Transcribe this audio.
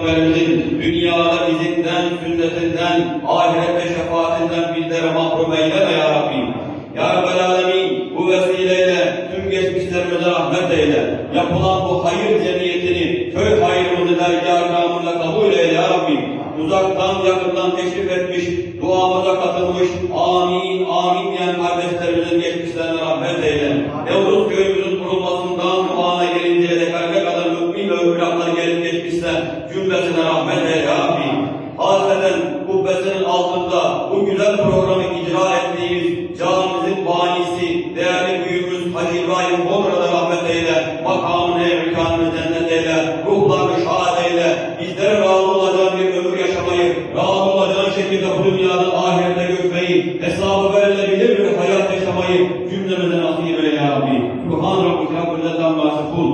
Peygamberimizin dünyada izinden, sünnetinden, ahirette şefaatinden bizleri mahrum eyleme ya Rabbi. Ya Rabbel Alemin bu vesileyle tüm geçmişlerimize rahmet eyle. Yapılan bu hayır cemiyetini köy hayrımızı dergâhımla kabul eyle ya Rabbi. Uzaktan yakından teşrif etmiş, duamıza katılmış, amin, amin diyen kardeşlerimizin geçmişlerine geçmişse cümlesine rahmet eyle ya Rabbi. Hasreten kubbesinin altında bu güzel programı icra ettiğimiz camimizin banisi, değerli büyüğümüz Hacı İbrahim Bomra'da rahmet eyle, makamını emrikanını cennet eyle, ruhlarını şahat eyle, bizlere razı olacağın bir ömür yaşamayı, razı olacağın şekilde bu dünyada ahirete göçmeyi, hesabı verilebilir bir hayat yaşamayı cümlemize nasip eyle ya Rabbi. Subhan Rabbike Rabbil İzzeti Amma Yasifun.